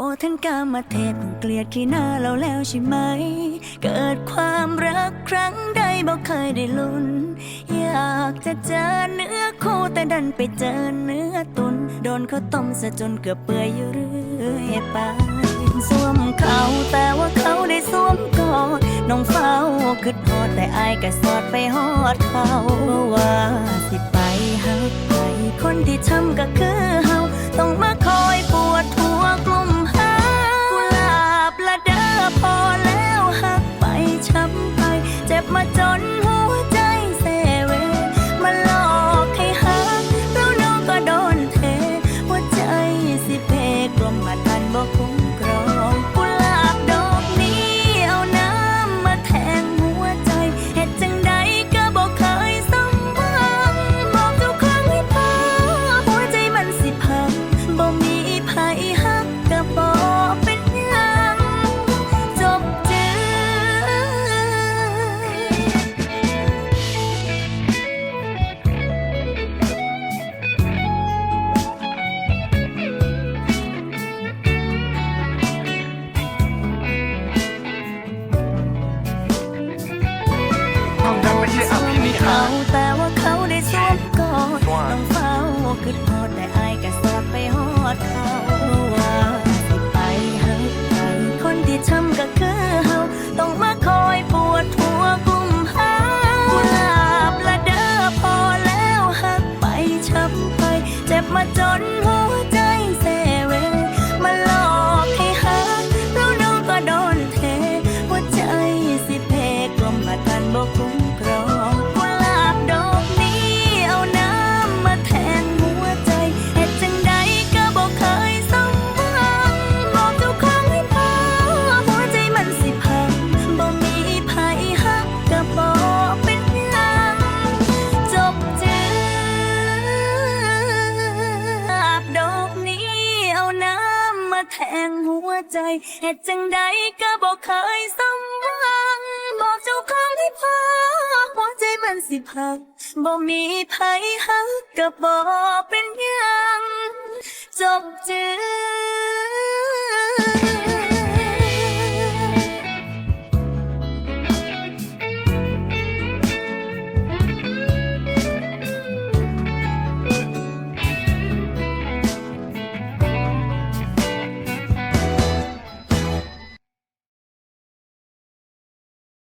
โอ้ท่านกามาเทศเกลียดขี้หน้าเราแล้วใช่ไหม เกิดความรักครั้งใดบอกเคยได้ลุ้น อยากจะเจอเนื้อคู่แต่ดันไปเจอเนื้อตุน โดนเขาต้มซะจนเกือบเปื่อยอยู่เรื่อยไปสวมเขาแต่ว่าเขาได้สวมกอดน้องเฝ้าคิดฮอดแต่อายก็สอดไปฮอดเขาว่าสิไปหักไปคนที่ช้ำก็คือ ไม่ใช่อภินิหารแต่ว่าเขาได้สวมกอดต้องเฝ้าคิดฮอดแต่อายก็สอดไปฮอดเขาว่าสิไปหักไปคนที่ช้ำก็คือเฮาต้องมาคอยปวดหัวกุมหากุหลาบละเด้อพอแล้วหักไปช้ำไป เจ็บมาจนหัวใจเซเวมาหลอกให้หักแล้วน้องก็โดนเทหัวใจสิเพกลมมาทันบอกคุ้มครอง แทงหัวใจเหตุจังใดก็บอกเคยสมหวังบอกเจ้าของให้พอหัวใจมันสิพักบ่มีไผหักก็บอกเป็นยังจบจื